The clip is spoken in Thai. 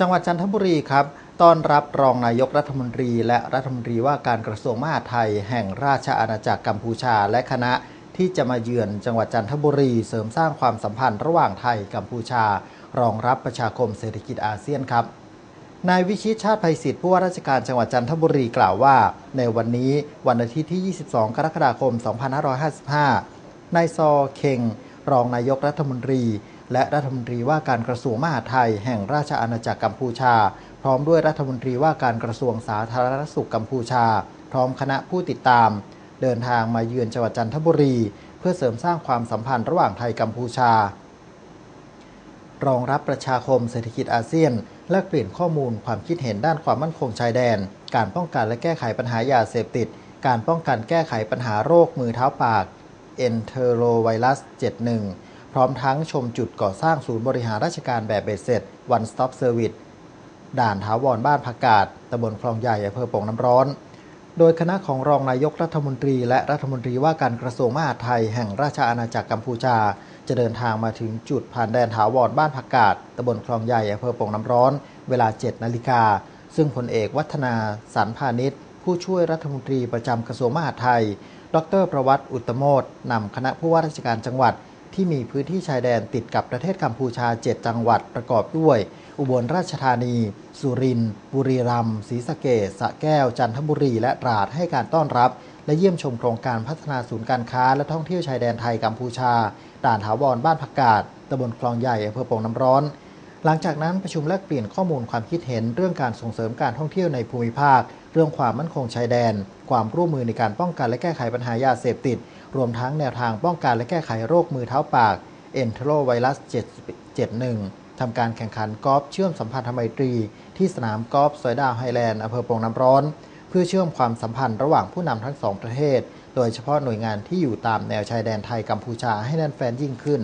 จังหวัดจันทบุรีครับ ต้อนรับรองนายกรัฐมนตรี และรัฐมนตรีว่าการกระทรวงมหาดไทย แห่งราชอาณาจักรกัมพูชาและคณะที่จะมาเยือนจังหวัดจันทบุรี เสริมสร้างความสัมพันธ์ระหว่างไทยกัมพูชา รองรับประชาคมเศรษฐกิจอาเซียนครับนายวิชิตชาติภัยศิษย์ผู้ว่าราชการจังหวัดจันทบุรีกล่าวว่า ในวันนี้วันอาทิตย์ที่ 22 กรกฎาคม 2555 นายซอเคงรองนายกรัฐมนตรี และรัฐมนตรีว่าการกระทรวงมหาดไทยแห่งราชอาณาจักรกัมพูชา พร้อมด้วยรัฐมนตรีว่าการกระทรวงสาธารณสุขกัมพูชา พร้อมคณะผู้ติดตาม เดินทางมาเยือนจังหวัดจันทบุรี เพื่อเสริมสร้างความสัมพันธ์ระหว่างไทยกัมพูชารองรับประชาคมเศรษฐกิจอาเซียนแลกเปลี่ยนข้อมูลความคิดเห็นด้านความมั่นคงชายแดน การป้องกันและแก้ไขปัญหายาเสพติด การป้องกันแก้ไขปัญหาโรคมือเท้าปาก Enterovirus 71 พร้อมทั้งชมจุดก่อสร้างศูนย์บริหารราชการแบบเบ็ดเสร็จ One Stop Service ด่านถาวรบ้านผักกาดตำบลคลองใหญ่อำเภอปงน้ำร้อน โดยคณะของรองนายกรัฐมนตรี และรัฐมนตรีว่าการกระทรวงมหาดไทยแห่งราชอาณาจักรกัมพูชา จะเดินทางมาถึงจุดผ่านแดนถาวรบ้านผักกาดตำบลคลองใหญ่อำเภอปงน้ำร้อน เวลา 7 นาฬิกา ซึ่งพลเอกวัฒนาสารพาณิชย์ ผู้ช่วยรัฐมนตรีประจำกระทรวงมหาดไทย ดร ประวัติอุตตโมดนำคณะผู้ว่าราชการจังหวัด ที่มีพื้นที่ชายแดนติดกับประเทศกัมพูชา 7 จังหวัดประกอบด้วย อุบลราชธานี สุรินทร์บุรีรัมย์ศรีสะเกษสะแก้ว จันทบุรี และตราดให้การต้อนรับ และเยี่ยมชมโครงการพัฒนาศูนย์การค้า และท่องเที่ยวชายแดนไทยกัมพูชา ด่านถาวรบ้านผักกาดตำบลคลองใหญ่อำเภอโป่งน้ำร้อน หลังจากนั้นประชุมแลกเปลี่ยนข้อมูลความคิดเห็นเรื่องการส่งเสริมการท่องเที่ยวในภูมิภาค เรื่องความมั่นคงชายแดน ความร่วมมือในการป้องกันและแก้ไขปัญหายาเสพติด รวมทั้งแนวทางป้องกันและแก้ไขโรคมือเท้าปากเอนเทโรไวรัส 771 ทำการแข่งขันกอล์ฟเชื่อมสัมพันธไมตรี ที่สนามกอล์ฟสอยดาวไฮแลนด์อำเภอโป่งน้ำร้อน เพื่อเชื่อมความสัมพันธ์ระหว่างผู้นำทั้งสองประเทศ โดยเฉพาะหน่วยงานที่อยู่ตามแนวชายแดนไทยกัมพูชาให้แน่นแฟนยิ่งขึ้น